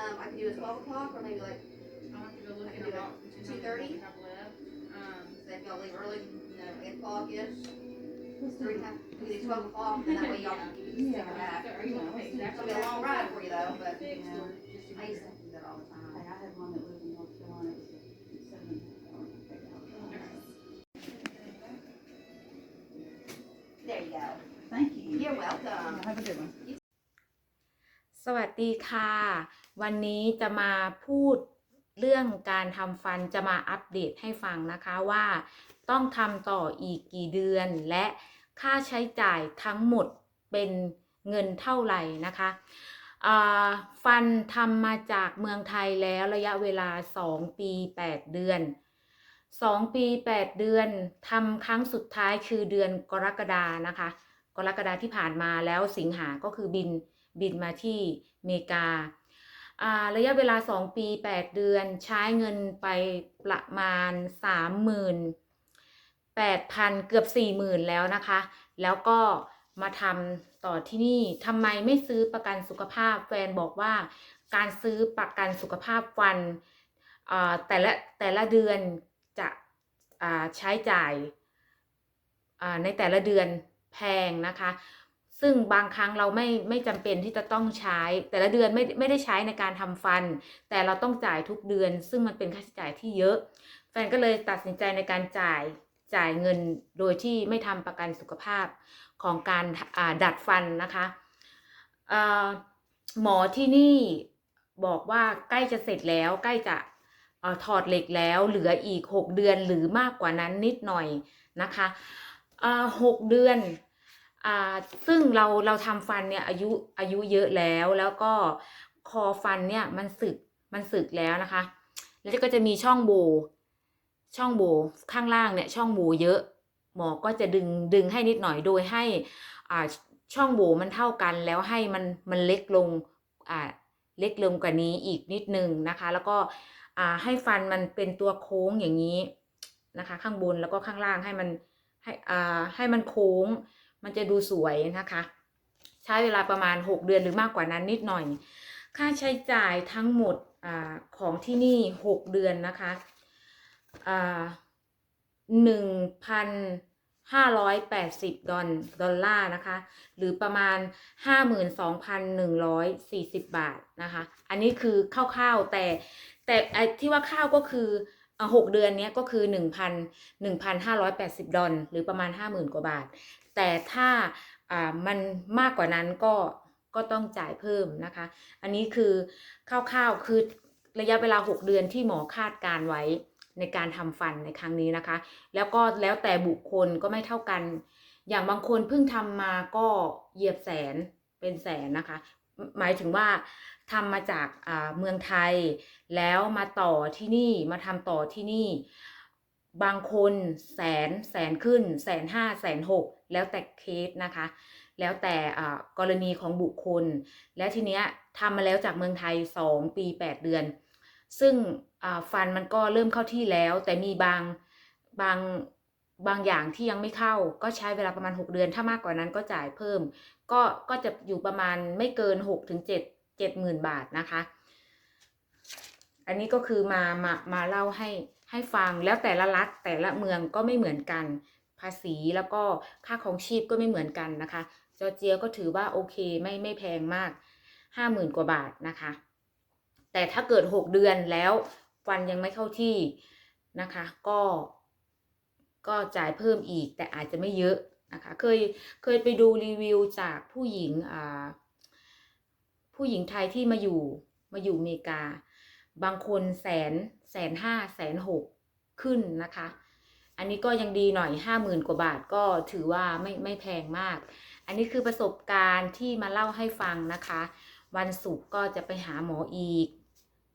Um, I could do a twelve o'clock or maybe like, I'll have to go look I can do about it. two numbers 2:30? we have left. Um, say if y'all leave early, you know, eight o'clock-ish, three, it. half, we do twelve o'clock, and that way y'all can, you can stick Yeah. back. so are you gonna pay It's exactly? gonna be a long ride for you though, but Fixed Yeah. or just do I used to do that all the time. I had one that lived in North Carolina, it was seven and a half hours, I paid. There you go. Thank you. You're welcome. Have a good one. สวัสดีค่ะ วันนี้จะมาพูดเรื่องการทำฟันจะมาอัปเดตให้ฟังนะคะว่า ต้องทำต่ออีกกี่เดือน และค่าใช้จ่ายทั้งหมดเป็นเงินเท่าไหร่นะคะฟันทำมาจากเมืองไทยแล้วระยะเวลา 2 ปี 8 เดือน 2 ปี 8 เดือนทำครั้งสุดท้ายคือเดือนกรกฎานะคะ กรกฎาที่ผ่านมาแล้วสิงหาก็คือบิน บินมาที่อเมริกาอ่าระยะเวลา 2 ปี 8 เดือนใช้เงินไปประมาณ38,000 เกือบ 40,000 แล้วนะคะ แล้วก็มาทำต่อที่นี่ทำไมไม่ซื้อประกันสุขภาพแฟนบอกว่าการซื้อประกันสุขภาพฟันอ่าแต่ละแต่ละเดือนจะอ่าใช้จ่ายอ่าในแต่ละเดือนแพงนะคะ ซึ่งบางครั้งเราไม่ไม่จำเป็นที่จะต้องใช้ แต่ละเดือนไม่ไม่ได้ใช้ในการทำฟัน แต่เราต้องจ่ายทุกเดือน ซึ่งมันเป็นค่าใช้จ่ายที่เยอะ แฟนก็เลยตัดสินใจในการจ่ายจ่ายเงินโดยที่ไม่ทำประกันสุขภาพของการอ่าดัดฟันนะคะอ่อหมอที่นี่บอกว่าใกล้จะเสร็จแล้วใกล้จะอถอดเหล็กแล้วเหลืออีก 6 เดือนหรือมากกว่านั้นนิดหน่อยนะคะอ่อหกเดือน อ่าซึ่งเราเราทำฟันเนี่ยอายุอายุเยอะแล้วแล้วก็คอฟันเนี่ยมันสึกมันสึกแล้วนะคะ แล้วก็จะมีช่องโหว่ช่องโหว่ข้างล่างเนี่ยช่องโหว่เยอะ หมอก็จะดึงดึงให้นิดหน่อยโดยให้อ่าช่องโหว่มันเท่ากันแล้วให้มันมันเล็กลงอ่าเล็กลงกว่านี้อีกนิดนึงนะคะ แล้วก็อ่าให้ฟันมันเป็นตัวโค้งอย่างนี้นะคะ ข้างบนแล้วก็ข้างล่างให้มันให้อ่าให้มันโค้ง มันจะดูสวยนะคะ ใช้เวลาประมาณ 6 เดือนหรือมากกว่านั้นนิดหน่อย ค่าใช้จ่ายทั้งหมดอของที่นี่ 6 เดือนนะคะหนึ่งพันห้าร้อยแปดสิบดอลดอลลาร์นะคะ หรือประมาณ52,140บบาทนะคะ อันนี้คือคร่าวๆแต่แต่ที่ว่าข้าวก็คือ หกเดือนเนี้ยก็คือ 1,000 1,580 ดอลหรือประมาณ 50,000 กว่าบาท แต่ถ้าอ่ามันมากกว่านั้นก็ก็ต้องจ่ายเพิ่มนะคะ อันนี้คือคร่าวๆคือระยะเวลา 6 เดือนที่หมอคาดการไว้ในการทำฟันในครั้งนี้นะคะ แล้วก็แล้วแต่บุคคลก็ไม่เท่ากัน อย่างบางคนเพิ่งทำมาก็เหยียบแสนเป็นแสนนะคะ หมายถึงว่า ทำมาจากเมืองไทย แล้วมาต่อที่นี่มาทำต่อที่นี่ บางคนแสนแสนขึ้น แสนห้าแสนหกแล้วแต่เคสนะคะ แล้วแต่กรณีของบุคคล และทีเนี้ยทำมาแล้วจากเมืองไทย 2 ปี 8 เดือน ซึ่งฟันมันก็เริ่มเข้าที่แล้ว แต่มีบางบางบางอย่างที่ยังไม่เข้าก็ใช้เวลาประมาณ 6 เดือน ถ้ามากกว่านั้นก็จ่ายเพิ่ม ก็ก็จะอยู่ประมาณไม่เกิน6ถึง 7 7หมื่นบาทนะคะ อันนี้ก็คือมามามาเล่าให้ให้ฟังแล้วแต่ละรัฐแต่ละเมืองก็ไม่เหมือนกัน ภาษีแล้วก็ค่าของชีพก็ไม่เหมือนกันนะคะจอร์เจียก็ถือว่าโอเคไม่ไม่แพงมากห้าหมื่นกว่าบาทนะคะ แต่ถ้าเกิดหกเดือนแล้วฟันยังไม่เข้าที่นะคะ ก็ก็จ่ายเพิ่มอีกแต่อาจจะไม่เยอะนะคะ เคยเคยไปดูรีวิวจากผู้หญิงอ่า ผู้หญิงไทยที่มาอยู่มาอยู่อเมริกา บางคนแสนแสนห้าแสนหกขึ้นนะคะ อันนี้ก็ยังดีหน่อยห้าหมื่นกว่าบาทก็ถือว่าไม่ไม่แพงมาก อันนี้คือประสบการณ์ที่มาเล่าให้ฟังนะคะ วันศุกร์ก็จะไปหาหมออีก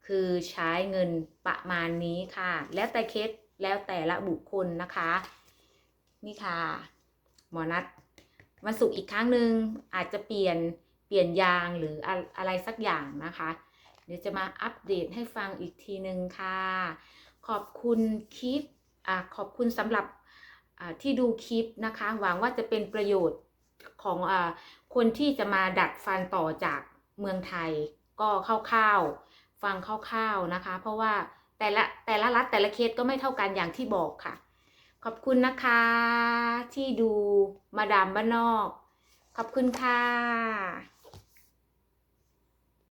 คือใช้เงินประมาณนี้ค่ะ แล้วแต่เคสแล้วแต่ละบุคคลนะคะ นี่ค่ะ หมอนัดวันศุกร์อีกครั้งหนึ่งอาจจะเปลี่ยน เปลี่ยนยางหรืออะไรสักอย่างนะคะ เดี๋ยวจะมาอัปเดตให้ฟังอีกทีหนึ่งค่ะ ขอบคุณคลิปอขอบคุณสำหรับที่ดูคลิปนะคะ หวังว่าจะเป็นประโยชน์ของอคนที่จะมาดัดฟันต่อจากเมืองไทย ก็คร่าวๆฟังคร่าวๆนะคะ เพราะว่าแต่ละแต่ละรัฐแต่ละเคสก็ไม่เท่ากันอย่างที่บอกค่ะ ขอบคุณนะคะที่ดูมาดามบ้านนอก ขอบคุณค่ะ